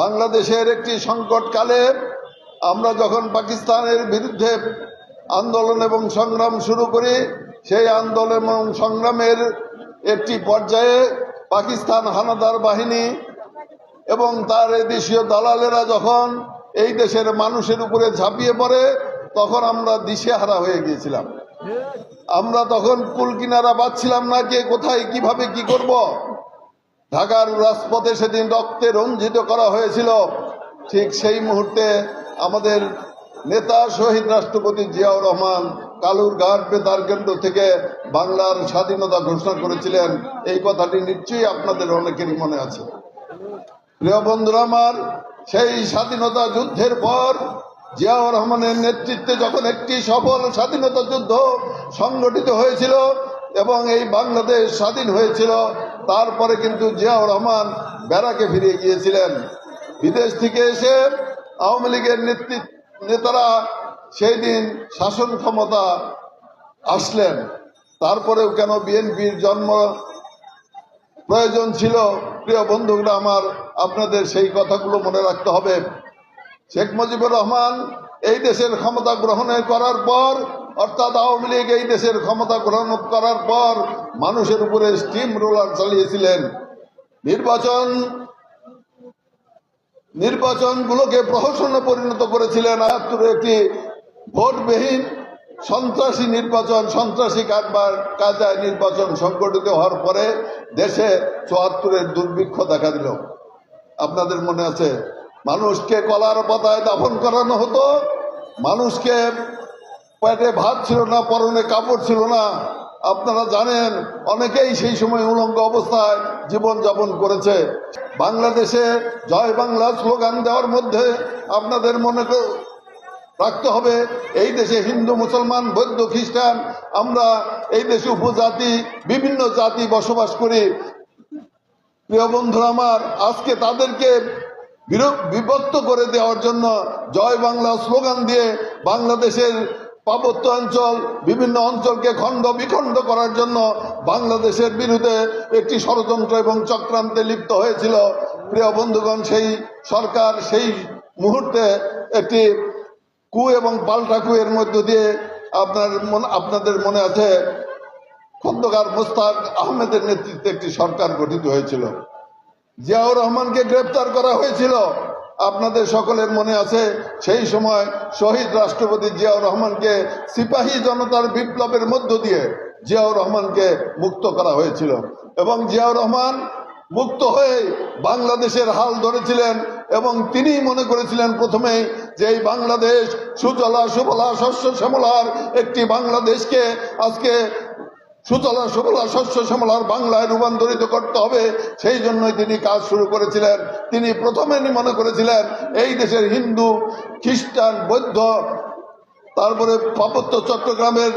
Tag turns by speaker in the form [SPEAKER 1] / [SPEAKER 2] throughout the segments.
[SPEAKER 1] বাংলাদেশের একটি সংকটকালে আমরা যখন পাকিস্তানের বিরুদ্ধে আন্দোলন এবং সংগ্রাম শুরু করি, সেই আন্দোলন এবং সংগ্রামের একটি পর্যায়ে পাকিস্তান হানাদার বাহিনী এবং তার এই দেশীয় দালালেরা যখন এই দেশের মানুষের উপরে ঝাঁপিয়ে পড়ে, তখন আমরা দিশেহারা হয়ে গিয়েছিলাম। আমরা তখন কুল কিনারা পাচ্ছিলাম না, কে কোথায়, কীভাবে, কি করব? ঢাকার রাজপথে সেদিন রক্তে রঞ্জিত করা হয়েছিল। ঠিক সেই মুহূর্তে আমাদের নেতা শহীদ রাষ্ট্রপতি জিয়াউর রহমান কালুর ঘাট বেতার কেন্দ্র থেকে বাংলার স্বাধীনতা ঘোষণা করেছিলেন। এই কথাটি নিশ্চয়ই আপনাদের অনেকেরই মনে আছে। প্রিয় বন্ধুরা আমার, সেই স্বাধীনতা যুদ্ধের পর জিয়াউর রহমানের নেতৃত্বে যখন একটি সফল স্বাধীনতা যুদ্ধ সংগঠিত হয়েছিল এবং এই বাংলাদেশ স্বাধীন হয়েছিল তারপরে কিন্তু জিয়াউর রহমান বেড়াকে ফিরে গিয়েছিলেন। বিদেশ থেকে এসে আওয়ামী লীগের নেতারা সেই দিন শাসন ক্ষমতা আসলেন। তারপরেও কেন বিএনপির জন্ম প্রয়োজন ছিল? প্রিয় বন্ধুরা আমার আপনাদের সেই কথাগুলো মনে রাখতে হবে। শেখ মুজিবুর রহমান এই দেশের ক্ষমতা গ্রহণের করার পর অর্থাৎ আওয়ামী লীগ এই দেশের ক্ষমতা গ্রহণ করার পর মানুষের উপরে স্টিম রোলার চালিয়েছিলেন। নির্বাচন, নির্বাচনগুলোকে প্রহসনে পরিণত করেছিলেন একটি ভোটবিহীন সন্ত্রাসী নির্বাচন, সন্ত্রাসী কারবার, কাজায় নির্বাচন সংগঠিত হওয়ার পরে দেশে চুয়াত্তরের দুর্ভিক্ষ দেখা দিল। আপনাদের মনে আছে, মানুষকে কলার পাতায় দাফন করানো হতো, মানুষকে পেটে ভাত ছিল না, পরনে কাপড় ছিল না। আপনারা জানেন, অনেকেই সেই সময় উলঙ্গ অবস্থায় জীবন যাপন করেছে। বাংলাদেশে জয় বাংলা স্লোগান দেওয়ার মধ্যে আপনাদের মনে রাখতে হবে, এই দেশে হিন্দু, মুসলমান, বৌদ্ধ, খ্রিস্টান, আমরা এই দেশে উপজাতি, বিভিন্ন জাতি বসবাস করি। প্রিয় বন্ধুরা আমার, আজকে তাদেরকে বিভক্ত করে দেওয়ার জন্য জয় বাংলা স্লোগান দিয়ে বাংলাদেশের পার্বত্য অঞ্চল, বিভিন্ন অঞ্চলকে খণ্ড বিখণ্ড করার জন্য বাংলাদেশের বিরুদ্ধে একটি ষড়যন্ত্র এবং চক্রান্তে লিপ্ত হয়েছিল। প্রিয় বন্ধুগণ, সেই সরকার সেই মুহূর্তে একটি কু এবং পাল্টা কুয়ের মধ্য দিয়ে আপনার আপনাদের মনে আছে খন্দকার মোস্তাক আহমেদের নেতৃত্বে একটি সরকার গঠিত হয়েছিল। জিয়াউর রহমানকে গ্রেপ্তার করা হয়েছিল। আপনাদের সকলের মনে আছে, সেই সময় শহীদ রাষ্ট্রপতি জিয়াউর রহমানকে সিপাহী জনতার বিপ্লবের মধ্য দিয়ে জিয়াউর রহমানকে মুক্ত করা হয়েছিল। এবং জিয়াউর রহমান মুক্ত হয়ে বাংলাদেশের হাল ধরেছিলেন এবং তিনি মনে করেছিলেন প্রথমেই যে এই বাংলাদেশ সুজলা সুফলা শস্য শ্যামলার একটি বাংলাদেশকে আজকে সুতলা সুফলা শস্য শ্যামলার বাংলায় রূপান্তরিত করতে হবে। সেই জন্যই তিনি কাজ শুরু করেছিলেন। তিনি প্রথমে মনে করেছিলেন, এই দেশের হিন্দু, খ্রিস্টান, বৌদ্ধ, তারপরে পার্বত্য চট্টগ্রামের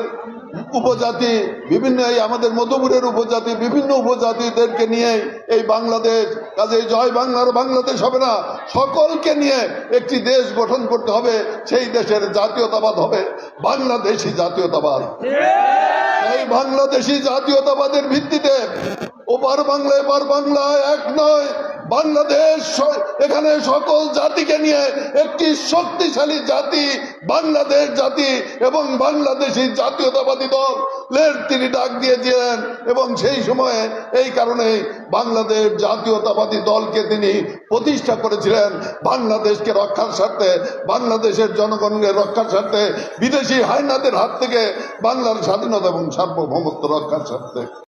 [SPEAKER 1] উপজাতি, বিভিন্ন এই আমাদের মধুপুরের উপজাতি, বিভিন্ন উপজাতিদেরকে নিয়ে এই বাংলাদেশ কাজে জয় বাংলার বাংলাদেশ হবে না, সকলকে নিয়ে একটি দেশ গঠন করতে হবে। সেই দেশের জাতীয়তাবাদ হবে, বাংলাদেশি জাতীয়তাবাদ। বাংলাদেশি জাতীয়তাবাদের ভিত্তিতে ওপার বাংলা এপার বাংলা এক নয়। বাংলাদেশ এখানে সকল জাতিকে নিয়ে একটি শক্তিশালী জাতি, বাংলাদেশ জাতি এবং বাংলাদেশি জাতীয়তাবাদী দল দলের তিনি ডাক দিয়েছিলেন এবং সেই সময়ে এই কারণে বাংলাদেশ জাতীয়তাবাদী দলকে তিনি প্রতিষ্ঠা করেছিলেন। বাংলাদেশকে রক্ষার স্বার্থে, বাংলাদেশের জনগণকে রক্ষার স্বার্থে, বিদেশি হাইনাদের হাত থেকে বাংলার স্বাধীনতা এবং সার্বভৌমত্ব রক্ষার স্বার্থে।